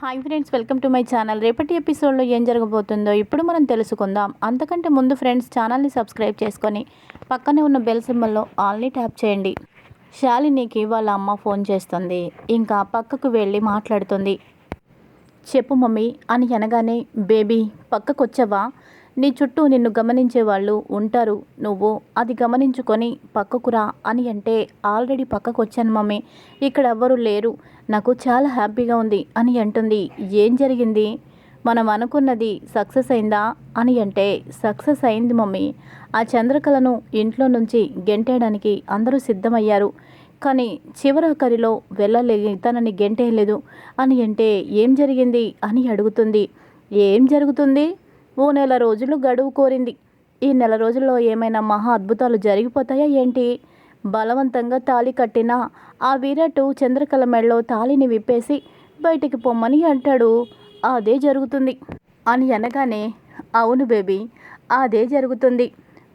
Hi friends welcome to my channel రేపటి ఎపిసోడ్లో ఏం జరగబోతుందో ఇప్పుడు మనం తెలుసుకుందాం. అంతకంటే ముందు ఫ్రెండ్స్ ఛానల్ని సబ్స్క్రైబ్ చేసుకొని పక్కనే ఉన్న బెల్ సింబల్లో ఆల్ని ట్యాప్ చేయండి. శాలినికి వాళ్ళ అమ్మ ఫోన్ చేస్తుంది. ఇంకా పక్కకు వెళ్ళి మాట్లాడుతుంది. చెప్పు మమ్మీ అని అనగానే బేబీ పక్కకు వచ్చావా నీ చుట్టూ నిన్ను గమనించే వాళ్ళు ఉంటారు. నువ్వు అది గమనించుకొని పక్కకురా అని అంటే ఆల్రెడీ పక్కకు వచ్చాను మమ్మీ. ఇక్కడ ఎవ్వరూ లేరు. నాకు చాలా హ్యాపీగా ఉంది అని అంటుంది. ఏం జరిగింది? మనం అనుకున్నది సక్సెస్ అయిందా? అని అంటే సక్సెస్ అయింది మమ్మీ. ఆ చంద్రకళను ఇంట్లో నుంచి గెంటేయడానికి అందరూ సిద్ధమయ్యారు. కానీ చివరాఖరిలో వెళ్ళలే తనని గెంటేయలేదు అని అంటే ఏం జరిగింది అని అడుగుతుంది. ఏం జరుగుతుంది? ఓ నెల రోజులు గడువు కోరింది. ఈ నెల రోజుల్లో ఏమైనా మహా అద్భుతాలు జరిగిపోతాయా ఏంటి? బలవంతంగా తాళి కట్టిన ఆ వీరటు చంద్రకళ మెడలో తాళిని విప్పేసి బయటికి పొమ్మని అంటాడు. అదే జరుగుతుంది. అని అనగానే అవును బేబీ అదే జరుగుతుంది.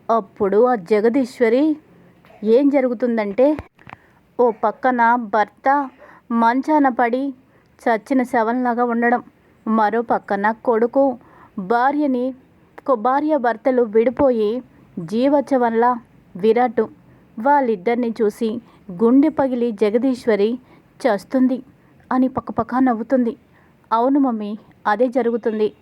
అప్పుడు ఆ జగదీశ్వరి ఏం జరుగుతుందంటే ఓ పక్కన భర్త మంచాన పడి చచ్చిన శవంలాగా ఉండడం మరో పక్కన కొడుకు భార్యని భార్య భర్తలు విడిపోయి జీవోత్సవంలా విరాట్ వాళ్ళిద్దరిని చూసి గుండె పగిలి జగదీశ్వరి చస్తుంది అని పక్కపక్క నవ్వుతుంది. అవును మమ్మీ అదే జరుగుతుంది.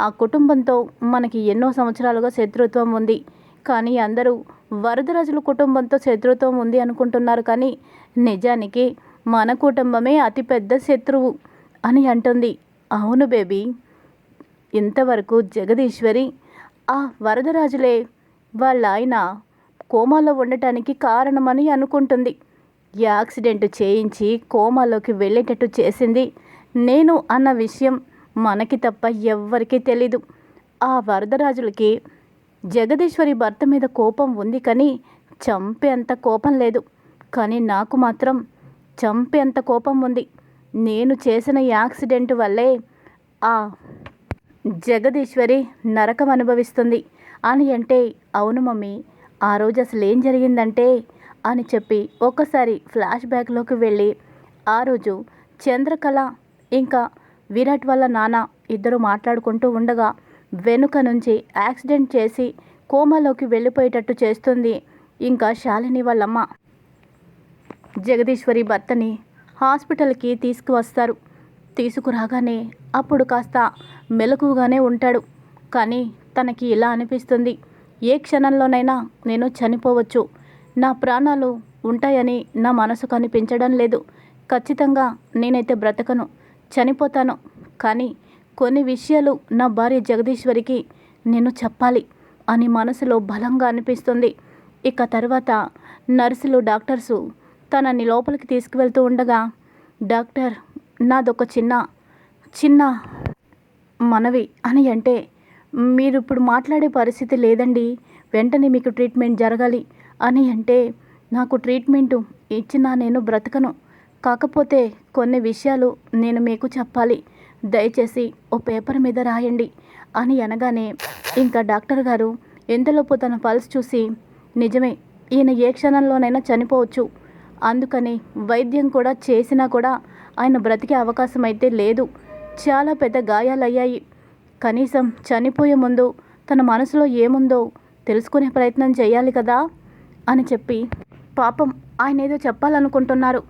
ఆ కుటుంబంతో మనకి ఎన్నో సంవత్సరాలుగా శత్రుత్వం ఉంది. కానీ అందరూ వరదరాజుల కుటుంబంతో శత్రుత్వం ఉంది అనుకుంటున్నారు కానీ నిజానికి మన కుటుంబమే అతిపెద్ద శత్రువు అని అంటుంది. అవును బేబీ. ఇంతవరకు జగదీశ్వరి ఆ వరదరాజులే వాళ్ళ ఆయన కోమాలో ఉండటానికి కారణమని అనుకుంటుంది. యాక్సిడెంట్ చేయించి కోమాలోకి వెళ్ళేటట్టు చేసింది నేను అన్న విషయం మనకి తప్ప ఎవ్వరికీ తెలీదు. ఆ వరదరాజులకి జగదీశ్వరి భర్త మీద కోపం ఉంది కానీ చంపేంత కోపం లేదు. కానీ నాకు మాత్రం చంపేంత కోపం ఉంది. నేను చేసిన యాక్సిడెంట్ వల్లే ఆ జగదీశ్వరి నరకం అనుభవిస్తుంది. అని అంటే అవును మమ్మీ ఆ రోజు అసలు ఏం జరిగిందంటే అని చెప్పి ఒక్కసారి ఫ్లాష్ బ్యాక్లోకి వెళ్ళి ఆ రోజు చంద్రకళ ఇంకా విరాట్ వాళ్ళ నాన్న ఇద్దరు మాట్లాడుకుంటూ ఉండగా వెనుక నుంచి యాక్సిడెంట్ చేసి కోమాలోకి వెళ్ళిపోయేటట్టు చేస్తుంది ఇంకా శాలిని వాళ్ళమ్మ. జగదీశ్వరి భర్తని హాస్పిటల్కి తీసుకువస్తారు. తీసుకురాగానే అప్పుడు కాస్త మెలకుగానే ఉంటాడు. కానీ తనకి ఇలా అనిపిస్తుంది. ఏ క్షణంలోనైనా నేను చనిపోవచ్చు. నా ప్రాణాలు ఉంటాయని నా మనసు కనిపించడం లేదు. ఖచ్చితంగా నేనైతే బ్రతకను. చనిపోతాను. కానీ కొన్ని విషయాలు నా భార్య జగదీశ్వరికి నేను చెప్పాలి అని మనసులో బలంగా అనిపిస్తుంది. ఇక తర్వాత నర్సులు డాక్టర్సు తనని లోపలికి తీసుకువెళ్తూ ఉండగా డాక్టర్ నాదొక చిన్న చిన్న మనవి అని అంటే మీరు ఇప్పుడు మాట్లాడే పరిస్థితి లేదండి. వెంటనే మీకు ట్రీట్మెంట్ జరగాలి అని అంటే నాకు ట్రీట్మెంట్ ఇచ్చినా నేను బ్రతకను. కాకపోతే కొన్ని విషయాలు నేను మీకు చెప్పాలి. దయచేసి ఓ పేపర్ మీద రాయండి అని అనగానే ఇంకా డాక్టర్ గారు ఎంతలోపు తన పల్స్ చూసి నిజమే ఈయన ఏ క్షణంలోనైనా చనిపోవచ్చు. అందుకని వైద్యం కూడా చేసినా కూడా ఆయన బ్రతికే అవకాశం అయితే లేదు. చాలా పెద్ద గాయాలయ్యాయి. కనీసం చనిపోయే ముందు తన మనసులో ఏముందో తెలుసుకునే ప్రయత్నం చేయాలి కదా? అని చెప్పి పాపం ఆయన ఏదో చెప్పాలనుకుంటున్నారు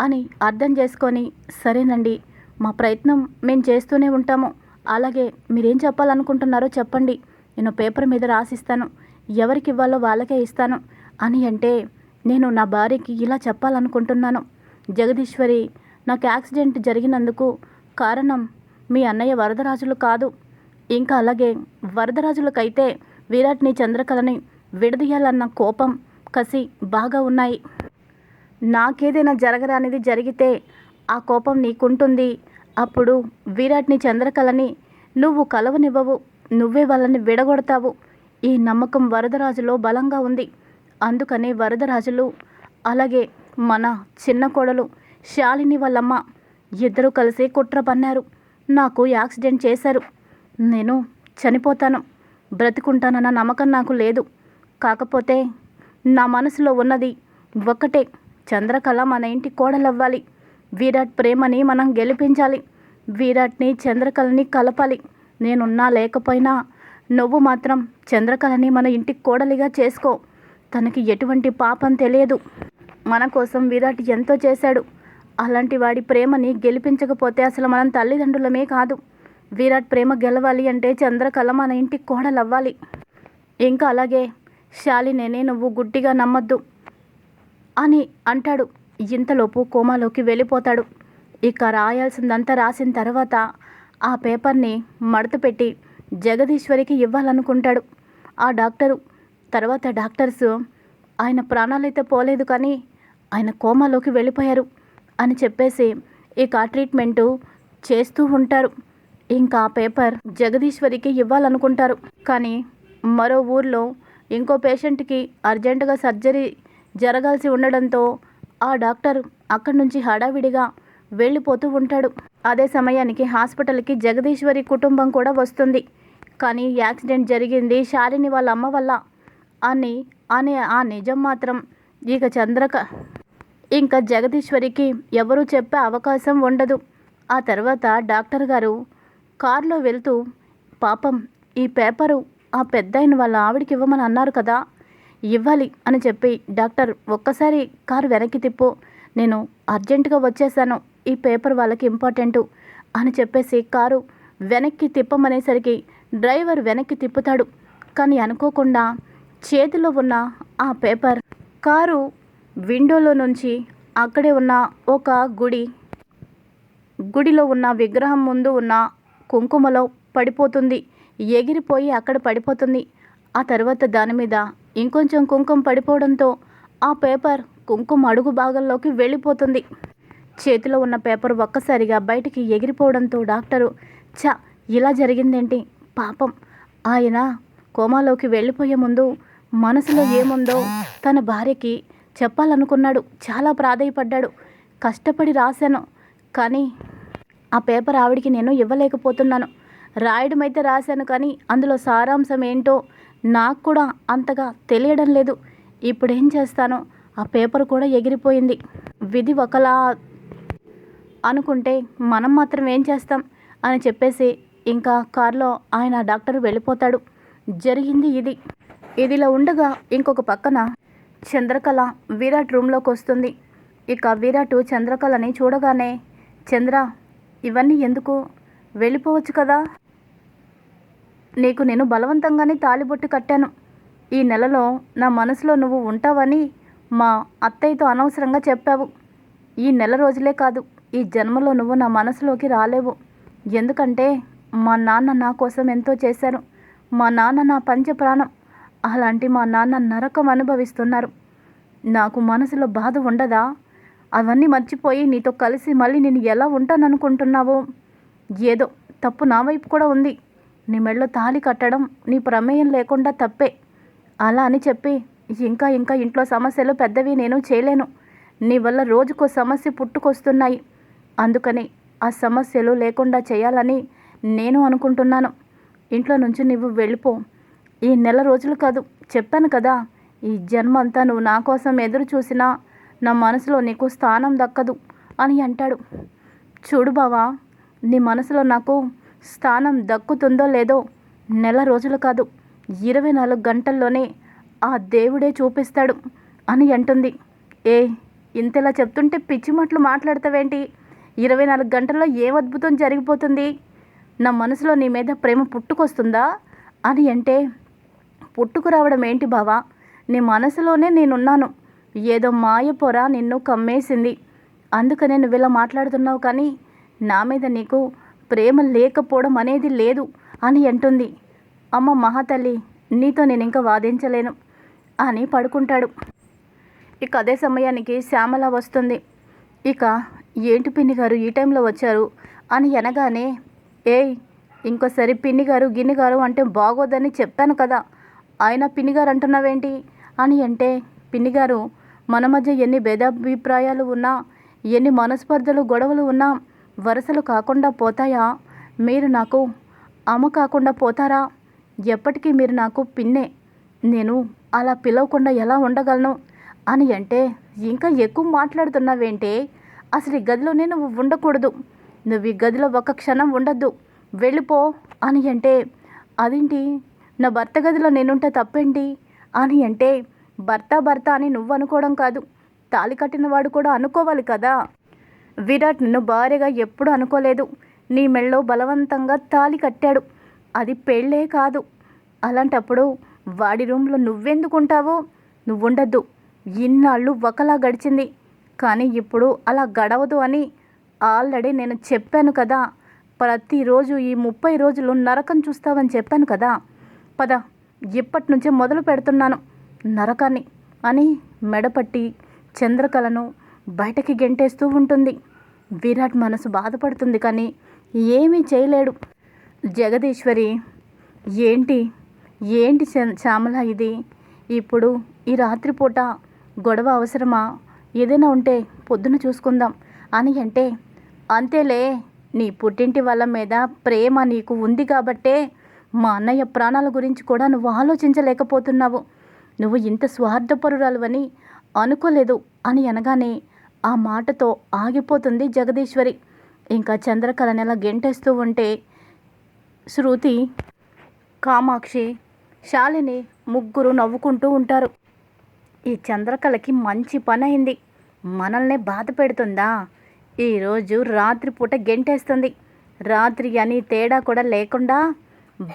అని అర్థం చేసుకొని సరేనండి మా ప్రయత్నం మేము చేస్తూనే ఉంటాము. అలాగే మీరేం చెప్పాలనుకుంటున్నారో చెప్పండి. నేను పేపర్ మీద రాసిస్తాను. ఎవరికి ఇవ్వాలో వాళ్ళకే ఇస్తాను. అని అంటే నేను నా భార్యకి ఇలా చెప్పాలనుకుంటున్నాను. జగదీశ్వరి నాకు యాక్సిడెంట్ జరిగినందుకు కారణం మీ అన్నయ్య వరదరాజులు కాదు. ఇంకా అలాగే వరదరాజులకైతే విరాట్ని చంద్రకళని విడదీయాలన్న కోపం కసి బాగా ఉన్నాయి. నాకేదైనా జరగరానిది జరిగితే ఆ కోపం నీకుంటుంది. అప్పుడు విరాట్ని చంద్రకళని నువ్వు కలవనివ్వవు. నువ్వే వాళ్ళని విడగొడతావు. ఈ నమ్మకం వరదరాజులో బలంగా ఉంది. అందుకనే వరదరాజులు అలాగే మన చిన్న కోడలు శాలిని వాళ్ళమ్మ ఇద్దరూ కలిసి కుట్ర పన్నారు. నాకు యాక్సిడెంట్ చేశారు. నేను చనిపోతాను. బ్రతికుంటానన్న నమ్మకం నాకు లేదు. కాకపోతే నా మనసులో ఉన్నది ఒక్కటే. చంద్రకళ మన ఇంటి కోడలవ్వాలి. విరాట్ ప్రేమని మనం గెలిపించాలి. విరాట్ని చంద్రకళని కలపాలి. నేనున్నా లేకపోయినా నువ్వు మాత్రం చంద్రకళని మన ఇంటి కోడలిగా చేసుకో. తనకి ఎటువంటి పాపం తెలియదు. మన కోసం విరాట్ ఎంతో చేశాడు. అలాంటి వాడి ప్రేమని గెలిపించకపోతే అసలు మనం తల్లిదండ్రులమే కాదు. విరాట్ ప్రేమ గెలవాలి అంటే చంద్రకళ మన ఇంటికి కోడలవ్వాలి. ఇంకా అలాగే శాలినేనే నువ్వు గుడ్డిగా నమ్మద్దు అని అంటాడు. ఇంతలోపు కోమాలోకి వెళ్ళిపోతాడు. ఇక రాయాల్సిందంతా రాసిన తర్వాత ఆ పేపర్ని మడతపెట్టి జగదీశ్వరికి ఇవ్వాలనుకుంటాడు. ఆ డాక్టరు తర్వాత డాక్టర్స్ ఆయన ప్రాణాలైతే పోలేదు కానీ ఆయన కోమాలోకి వెళ్ళిపోయారు. అని చెప్పేసి ఇక ట్రీట్మెంటు చేస్తూ ఉంటారు. ఇంకా పేపర్ జగదీశ్వరికి ఇవ్వాలనుకుంటారు. కానీ మరో ఊర్లో ఇంకో పేషెంట్కి అర్జెంటుగా సర్జరీ జరగాల్సి ఉండడంతో ఆ డాక్టర్ అక్కడి నుంచి హడావిడిగా వెళ్ళిపోతూ ఉంటాడు. అదే సమయానికి హాస్పిటల్కి జగదీశ్వరి కుటుంబం కూడా వస్తుంది. కానీ యాక్సిడెంట్ జరిగింది శాలిని వాళ్ళ అమ్మ వల్ల. అని అనే ఆ నిజం మాత్రం ఇక చంద్రక ఇంకా జగదీశ్వరికి ఎవరూ చెప్పే అవకాశం ఉండదు. ఆ తర్వాత డాక్టర్ గారు కారులో వెళ్తూ పాపం ఈ పేపరు ఆ పెద్దాయన వాళ్ళ ఆవిడకి ఇవ్వమని అన్నారు కదా ఇవ్వాలి అని చెప్పి డాక్టర్ ఒక్కసారి కారు వెనక్కి తిప్పు నేను అర్జెంటుగా వచ్చేసాను ఈ పేపర్ వాళ్ళకి ఇంపార్టెంటు అని చెప్పేసి కారు వెనక్కి తిప్పమనేసరికి డ్రైవర్ వెనక్కి తిప్పుతాడు. కానీ అనుకోకుండా చేతిలో ఉన్న ఆ పేపర్ కారు విండోలో నుంచి అక్కడే ఉన్న ఒక గుడి. గుడిలో ఉన్న విగ్రహం ముందు ఉన్న కుంకుమలో పడిపోతుంది. ఎగిరిపోయి అక్కడ పడిపోతుంది. ఆ తర్వాత దాని మీద ఇంకొంచెం కుంకుమ పడిపోవడంతో ఆ పేపర్ కుంకుమ అడుగు భాగంలోకి వెళ్ళిపోతుంది. చేతిలో ఉన్న పేపర్ ఒక్కసారిగా బయటికి ఎగిరిపోవడంతో డాక్టరు చ ఇలా జరిగిందేంటి? పాపం. ఆయన కోమాలోకి వెళ్ళిపోయే ముందు మనసులో ఏముందో తన భార్యకి చెప్పాలనుకున్నాడు. చాలా ప్రాధాయపడ్డాడు. కష్టపడి రాశాను. కానీ ఆ పేపర్ ఆవిడికి నేను ఇవ్వలేకపోతున్నాను. రాయడం అయితే రాశాను కానీ అందులో సారాంశం ఏంటో నాకు కూడా అంతగా తెలియడం లేదు. ఇప్పుడు ఏం చేస్తాను? ఆ పేపర్ కూడా ఎగిరిపోయింది. విధి ఒకలా అనుకుంటే మనం మాత్రం ఏం చేస్తాం? అని చెప్పేసి ఇంకా కారులో ఆయన డాక్టర్ వెళ్ళిపోతాడు. జరిగింది ఇది. ఇదిలా ఉండగా ఇంకొక పక్కన చంద్రకళ విరాట్ రూమ్లోకి వస్తుంది. ఇక విరాట్ చంద్రకళని చూడగానే చంద్ర ఇవన్నీ ఎందుకు? వెళ్ళిపోవచ్చు కదా? నీకు నేను బలవంతంగానే తాలిబొట్టు కట్టాను. ఈ నెలలో నా మనసులో నువ్వు ఉంటావని మా అత్తయ్యతో అనవసరంగా చెప్పావు. ఈ నెల రోజులే కాదు ఈ జన్మలో నువ్వు నా మనసులోకి రాలేవు. ఎందుకంటే మా నాన్న నా కోసం ఎంతో చేశారు. మా నాన్న నా పంచ ప్రాణం అలాంటి మా నాన్న నరకం అనుభవిస్తున్నారు. నాకు మనసులో బాధ ఉండదా? అవన్నీ మర్చిపోయి నీతో కలిసి మళ్ళీ నేను ఎలా ఉంటాననుకుంటున్నావో? ఏదో తప్పు నా వైపు కూడా ఉంది. నీ మెడలో తాళి కట్టడం నీ ప్రమేయం లేకుండా తప్పే. అలా అని చెప్పి ఇంకా ఇంకా ఇంట్లో సమస్యలు పెద్దవి నేను చేయలేను. నీ వల్ల రోజుకో సమస్య పుట్టుకొస్తున్నాయి. అందుకని ఆ సమస్యలు లేకుండా చేయాలని నేను అనుకుంటున్నాను. ఇంట్లో నుంచి నువ్వు వెళ్ళిపో. ఈ నెల రోజులు కాదు చెప్పాను కదా. ఈ జన్మ అంతా నువ్వు నా కోసం ఎదురు చూసినా నా మనసులో నీకు స్థానం దక్కదు అని అంటాడు. చూడు బావా నీ మనసులో నాకు స్థానం దక్కుతుందో లేదో నెల రోజులు కాదు ఇరవై నాలుగు గంటల్లోనే ఆ దేవుడే చూపిస్తాడు అని అంటుంది. ఏ ఇంతలా చెప్తుంటే పిచ్చి మాటలు మాట్లాడతావేంటి? ఇరవై నాలుగు గంటల్లో ఏం అద్భుతం జరిగిపోతుంది? నా మనసులో నీ మీద ప్రేమ పుట్టుకొస్తుందా? అని అంటే పుట్టుకు రావడం ఏంటి బావా? నీ మనసులోనే నేనున్నాను. ఏదో మాయ పొర నిన్ను కమ్మేసింది. అందుకనే నువ్వు ఇలా మాట్లాడుతున్నావు కానీ నా మీద నీకు ప్రేమ లేకపోవడం అనేది లేదు అని అంటుంది. అమ్మ మహాతల్లి నీతో నేను ఇంకా వాదించలేను అని పడుకుంటాడు. ఇక అదే సమయానికి శ్యామల వస్తుంది. ఇక ఏంటి పిన్ని గారు ఈ టైంలో వచ్చారు? అని అనగానే ఏయ్ ఇంకోసారి పిన్ని గారు గిన్ని గారు అంటే బాగోదని చెప్పాను కదా. ఆయన పిన్ని గారు అంటున్నావేంటి అని అంటే పిన్ని గారు మన మధ్య ఎన్ని భేదాభిప్రాయాలు ఉన్నా ఎన్ని మనస్పర్ధలు గొడవలు ఉన్నా వరుసలు కాకుండా పోతాయా? మీరు నాకు అమ్మ కాకుండా పోతారా? ఎప్పటికీ మీరు నాకు పిన్నే. నేను అలా పిలవకుండా ఎలా ఉండగలను? అని అంటే ఇంకా ఎక్కువ మాట్లాడుతున్నావేంటే అసలు ఈ గదిలోనే నువ్వు ఉండకూడదు. నువ్వు ఈ గదిలో ఒక క్షణం ఉండొద్దు. వెళ్ళిపో అని అంటే అదేంటి? నా భర్త గదిలో నేనుంటే తప్పేంటి? అని అంటే భర్త భర్త అని నువ్వు అనుకోవడం కాదు. తాళి కట్టిన వాడు కూడా అనుకోవాలి కదా? విరాట్ నిన్ను భార్యగా ఎప్పుడు అనుకోలేదు. నీ మెళ్ళో బలవంతంగా తాళి కట్టాడు. అది పెళ్ళే కాదు. అలాంటప్పుడు వాడి రూమ్లో నువ్వెందుకుంటావు? నువ్వుండద్దు. ఇన్నాళ్ళు ఒకలా గడిచింది. కానీ ఇప్పుడు అలా గడవదు అని ఆల్రెడీ నేను చెప్పాను కదా. ప్రతిరోజు ఈ ముప్పై రోజులు నరకం చూస్తావని చెప్పాను కదా. పద ఇప్పటి నుంచే మొదలు పెడుతున్నాను నరకాన్ని అని మెడపట్టి చంద్రకళను బయటకి గెంటేస్తూ ఉంటుంది. విరాట్ మనసు బాధపడుతుంది కానీ ఏమీ చేయలేడు. జగదీశ్వరి ఏంటి? ఏంటి చ- శ్యామల ఇది? ఇప్పుడు ఈ రాత్రిపూట గొడవ అవసరమా? ఏదైనా ఉంటే పొద్దున చూసుకుందాం అని అంటే అంతేలే నీ పుట్టింటి వాళ్ళ మీద ప్రేమ నీకు ఉంది కాబట్టే మా అన్నయ్య ప్రాణాల గురించి కూడా నువ్వు ఆలోచించలేకపోతున్నావు. నువ్వు ఇంత స్వార్థపరురాలువని అనుకోలేదు అని అనగానే ఆ మాటతో ఆగిపోతుంది జగదీశ్వరి. ఇంకా చంద్రకళని అలా గెంటేస్తూ ఉంటే శృతి కామాక్షి శాలిని ముగ్గురు నవ్వుకుంటూ ఉంటారు. ఈ చంద్రకళకి మంచి పని అయింది మనల్ని బాధ పెడుతుందా? ఈరోజు రాత్రిపూట గెంటేస్తుంది. రాత్రి అని తేడా కూడా లేకుండా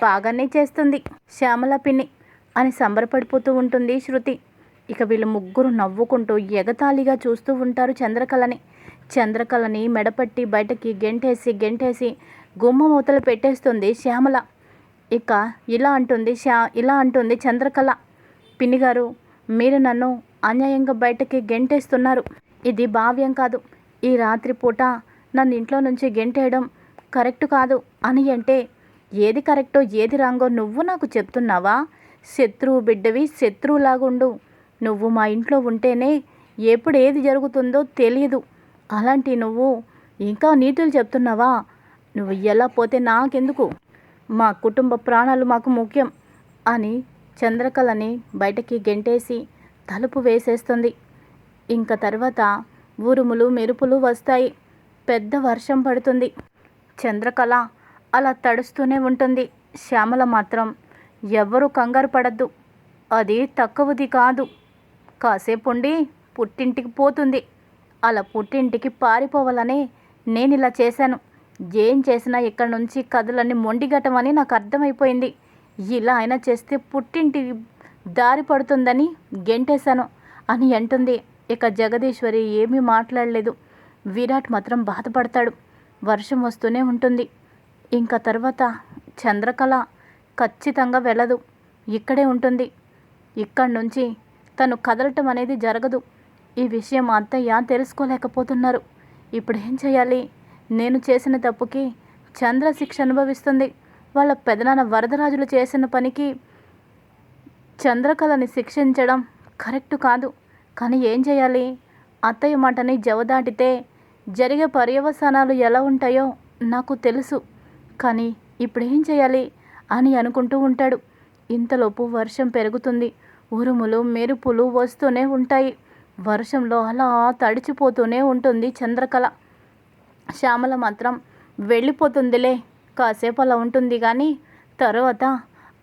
బాగానే చేస్తుంది. శ్యామల పిన్ని అని సంబరపడిపోతూ ఉంటుంది శృతి. ఇక వీళ్ళు ముగ్గురు నవ్వుకుంటూ ఎగతాళిగా చూస్తూ ఉంటారు చంద్రకళని. చంద్రకళని మెడపట్టి బయటకి గెంటేసి గెంటేసి గుమ్మ మూతలు పెట్టేస్తుంది శ్యామల. ఇక ఇలా అంటుంది శ్యా ఇలా అంటుంది చంద్రకళ. పిన్ని గారు మీరు నన్ను అన్యాయంగా బయటకి గెంటేస్తున్నారు. ఇది భావ్యం కాదు. ఈ రాత్రి పూట నన్ను ఇంట్లో నుంచి గెంటేయడం కరెక్ట్ కాదు అని అంటే ఏది కరెక్టో ఏది రాంగో నువ్వు నాకు చెప్తున్నావా? శత్రువు బిడ్డవి శత్రువులాగుండు. నువ్వు మా ఇంట్లో ఉంటేనే ఎప్పుడు ఏది జరుగుతుందో తెలియదు అలాంటి నువ్వు ఇంకా నీతులు చెప్తున్నావా? నువ్వు ఎలా పోతే నాకెందుకు? మా కుటుంబ ప్రాణాలు మాకు ముఖ్యం అని చంద్రకళని బయటకి గెంటేసి తలుపు వేసేస్తుంది. ఇంకా తర్వాత ఉరుములు మెరుపులు వస్తాయి. పెద్ద వర్షం పడుతుంది. చంద్రకళ అలా తడుస్తూనే ఉంటుంది. శ్యామల మాత్రం ఎవ్వరూ కంగారు పడద్దు. అది తక్కువది కాదు. కాసేపు ఉండి పుట్టింటికి పోతుంది. అలా పుట్టింటికి పారిపోవాలనే నేను ఇలా చేశాను. ఏం చేసినా ఇక్కడ నుంచి కథలన్నీ మొండిగటమని నాకు అర్థమైపోయింది. ఇలా అయినా చేస్తే పుట్టింటి దారి పడుతుందని గెంటేశాను అని అంటుంది. ఇక జగదీశ్వరి ఏమీ మాట్లాడలేదు. విరాట్ మాత్రం బాధపడతాడు. వర్షం వస్తూనే ఉంటుంది. ఇంకా తర్వాత చంద్రకళ ఖచ్చితంగా వెళ్ళదు. ఇక్కడే ఉంటుంది. ఇక్కడి నుంచి తను కదలటం అనేది జరగదు. ఈ విషయం అత్తయ్య తెలుసుకోలేకపోతున్నారు. ఇప్పుడు ఏం చేయాలి? నేను చేసిన తప్పుకి చంద్ర శిక్ష అనుభవిస్తుంది. వాళ్ళ పెదనాన్న వరదరాజులు చేసిన పనికి చంద్రకళని శిక్షించడం కరెక్ట్ కాదు. కానీ ఏం చేయాలి? అత్తయ్య మాటని జవదాటితే జరిగే పర్యవసానాలు ఎలా ఉంటాయో నాకు తెలుసు. కానీ ఇప్పుడు ఏం చేయాలి అని అనుకుంటూ ఉంటాడు. ఇంతలోపు వర్షం పెరుగుతుంది. ఉరుములు మెరుపులు వస్తూనే ఉంటాయి. వర్షంలో అలా తడిచిపోతూనే ఉంటుంది చంద్రకళ. శ్యామల మాత్రం వెళ్ళిపోతుందిలే కాసేపు అలా ఉంటుంది కానీ తర్వాత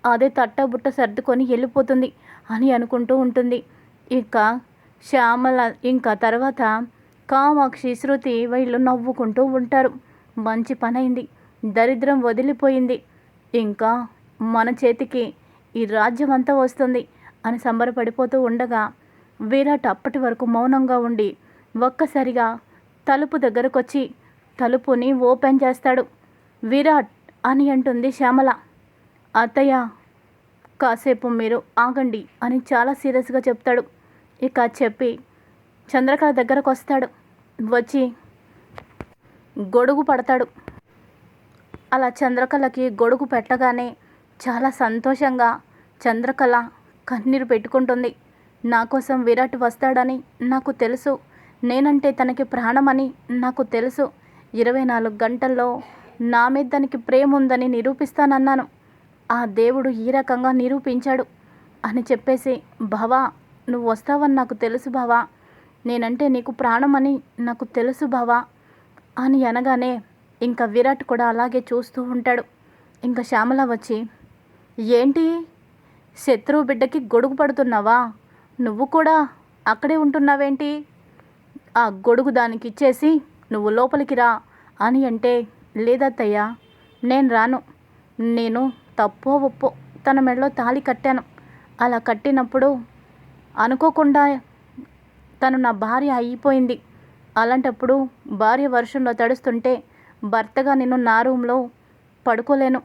అదే తట్టబుట్ట సర్దుకొని వెళ్ళిపోతుంది అని అనుకుంటూ ఉంటుంది. ఇక శ్యామల ఇంకా తర్వాత కామాక్షి శృతి వీళ్ళు నవ్వుకుంటూ ఉంటారు. మంచి పనైంది. దరిద్రం వదిలిపోయింది. ఇంకా మన చేతికి ఈ రాజ్యం అంతా వస్తుంది అని సంబరపడిపోతూ ఉండగా విరాట్ అప్పటి వరకు మౌనంగా ఉండి ఒక్కసారిగా తలుపు దగ్గరకొచ్చి తలుపుని ఓపెన్ చేస్తాడు. విరాట్ అని అంటుంది శ్యామల. అత్తయ్య కాసేపు మీరు ఆగండి అని చాలా సీరియస్గా చెప్తాడు. ఇక చెప్పి చంద్రకళ దగ్గరకు వస్తాడు వచ్చి గొడుగు పడతాడు. అలా చంద్రకళకి గొడుగు పెట్టగానే చాలా సంతోషంగా చంద్రకళ కన్నీరు పెట్టుకుంటుంది. నా కోసం విరాట్ వస్తాడని నాకు తెలుసు. నేనంటే తనకి ప్రాణమని నాకు తెలుసు. ఇరవై నాలుగు గంటల్లో నా మీద తనకి ప్రేమ ఉందని నిరూపిస్తానన్నాను. ఆ దేవుడు ఈ రకంగా నిరూపించాడు అని చెప్పేసి భవా నువ్వు వస్తావని నాకు తెలుసు భవా నేనంటే నీకు ప్రాణమని నాకు తెలుసు భవా అని అనగానే ఇంకా విరాట్ కూడా అలాగే చూస్తూ ఉంటాడు. ఇంకా శ్యామల వచ్చి ఏంటి? శత్రువు బిడ్డకి గొడుగు పడుతున్నావా? నువ్వు కూడా అక్కడే ఉంటున్నావేంటి? ఆ గొడుగు దానికి ఇచ్చేసి నువ్వు లోపలికి రా అని అంటే లేదత్తయ్యా నేను రాను. నేను తప్పో ఒప్పో తన మెడలో తాళి కట్టాను. అలా కట్టినప్పుడు అనుకోకుండా తను నా భార్య అయిపోయింది. అలాంటప్పుడు భార్య వర్షంలో తడుస్తుంటే భర్తగా నేను నా రూమ్లో పడుకోలేను.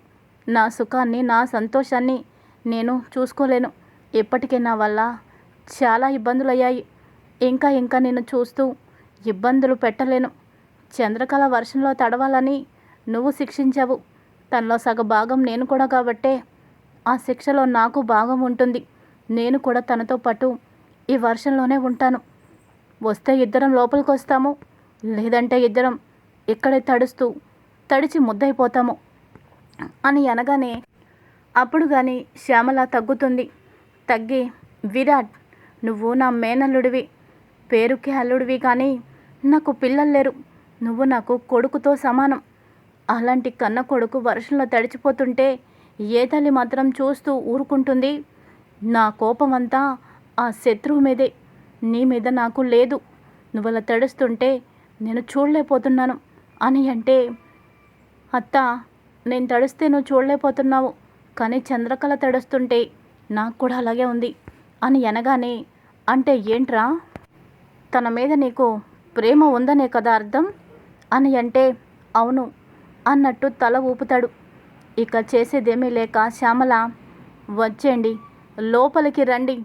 నా సుఖాన్ని నా సంతోషాన్ని నేను చూసుకోలేను. ఇప్పటికే నా వల్ల చాలా ఇబ్బందులు అయ్యాయి ఇంకా ఇంకా నేను చూస్తూ ఇబ్బందులు పెట్టలేను. చంద్రకళ వర్షంలో తడవాలని నువ్వు శిక్షించావు. తనలో సగ భాగం నేను కూడా కాబట్టే ఆ శిక్షలో నాకు భాగం ఉంటుంది. నేను కూడా తనతో పాటు ఈ వర్షంలోనే ఉంటాను. వస్తే ఇద్దరం లోపలికి వస్తాము లేదంటే ఇద్దరం ఇక్కడే తడుస్తూ తడిచి ముద్దయిపోతాము అని అనగానే అప్పుడు కానీ శ్యామల తగ్గుతుంది. తగ్గి విరాట్ నువ్వు నా మేనల్లుడివి పేరుకి అల్లుడివి కానీ నాకు పిల్లలు లేరు. నువ్వు నాకు కొడుకుతో సమానం. అలాంటి కన్న కొడుకు వర్షంలో తడిచిపోతుంటే ఏ తల్లి మాత్రం చూస్తూ ఊరుకుంటుంది? నా కోపం అంతా ఆ శత్రువు మీదే. నీ మీద నాకు లేదు. నువ్వు అలా తడుస్తుంటే నేను చూడలేకపోతున్నాను. అని అంటే అత్త నేను తడిస్తే నువ్వు చూడలేకపోతున్నావు కానీ చంద్రకళ తడుస్తుంటే నాకు కూడా అలాగే ఉంది అని అనగానే అంటే ఏంట్రా? తన మీద నీకు ప్రేమ ఉందనే కదా అర్థం? అని అంటే అవును అన్నట్టు తల ఊపుతాడు. ఇక చేసేదేమీ లేక శ్యామల వచ్చేయండి లోపలికి రండి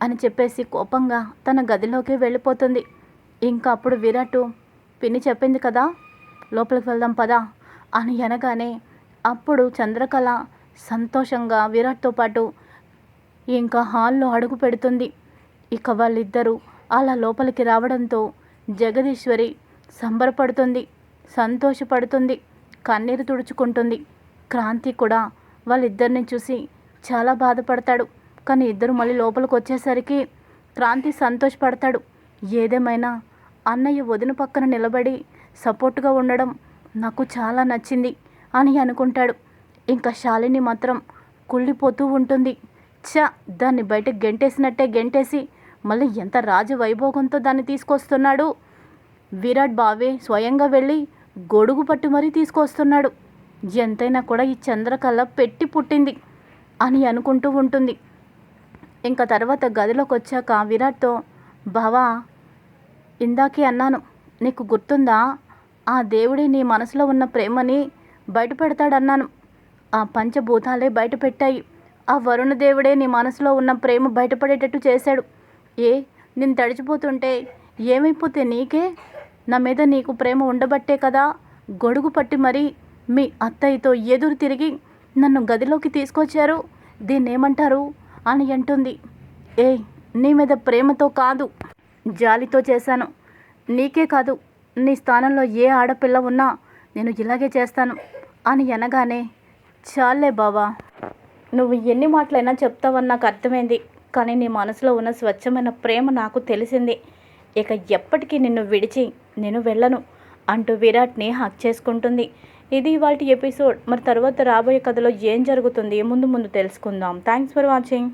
అని చెప్పేసి కోపంగా తన గదిలోకి వెళ్ళిపోతుంది. ఇంకా అప్పుడు విరాటు పిన్ని చెప్పింది కదా లోపలికి వెళ్దాం పదా అని అనగానే అప్పుడు చంద్రకళ సంతోషంగా విరాట్తో పాటు ఇంకా హాల్లో అడుగు పెడుతుంది. ఇక వాళ్ళిద్దరూ అలా లోపలికి రావడంతో జగదీశ్వరి సంబరపడుతుంది సంతోషపడుతుంది కన్నీరు తుడుచుకుంటుంది. క్రాంతి కూడా వాళ్ళిద్దరిని చూసి చాలా బాధపడతాడు. కానీ ఇద్దరు మళ్ళీ లోపలికి వచ్చేసరికి క్రాంతి సంతోషపడతాడు. ఏదేమైనా అన్నయ్య వదిన పక్కన నిలబడి సపోర్ట్గా ఉండడం నాకు చాలా నచ్చింది అని అనుకుంటాడు. ఇంకా శాలిని మాత్రం కుళ్ళిపోతూ ఉంటుంది. చ దాన్ని బయట గెంటేసినట్టే గెంటేసి మళ్ళీ ఎంత రాజవైభోగంతో దాన్ని తీసుకొస్తున్నాడు. విరాట్ బావే స్వయంగా వెళ్ళి గొడుగు పట్టి మరీ తీసుకొస్తున్నాడు. ఎంతైనా కూడా ఈ చంద్రకళ పెట్టి పుట్టింది అని అనుకుంటూ ఉంటుంది. ఇంకా తర్వాత గదిలోకి వచ్చాక విరాట్తో బావా ఇందాకే అన్నాను నీకు గుర్తుందా? ఆ దేవుడే నీ మనసులో ఉన్న ప్రేమని బయటపెడతాడన్నాను. ఆ పంచభూతాలే బయట పెట్టాయి ఆ వరుణ దేవుడే నీ మనసులో ఉన్న ప్రేమ బయటపడేటట్టు చేశాడు. ఏ నేను తడిచిపోతుంటే ఏమైపోతే నీకే? నా మీద నీకు ప్రేమ ఉండబట్టే కదా? గొడుగు పట్టి మరీ మీ అత్తయ్యతో ఎదురు తిరిగి నన్ను గదిలోకి తీసుకొచ్చారు? దీన్ని ఏమంటారు అని అంటుంది. ఏ నీ మీద ప్రేమతో కాదు. జాలితో చేశాను. నీకే కాదు నీ స్థానంలో ఏ ఆడపిల్ల ఉన్నా నేను ఇలాగే చేస్తాను అని అనగానే చాలే బావా. నువ్వు ఎన్ని మాటలైనా చెప్తావని నాకు అర్థమైంది కానీ నీ మనసులో ఉన్న స్వచ్ఛమైన ప్రేమ నాకు తెలిసింది. ఇక ఎప్పటికీ నిన్ను విడిచి నేను వెళ్ళను అంటూ విరాట్ని హక్ చేసుకుంటుంది. ఇది వాటి ఎపిసోడ్. మరి తర్వాత రాబోయే కథలో ఏం జరుగుతుంది? ముందు ముందు తెలుసుకుందాం. Thanks for watching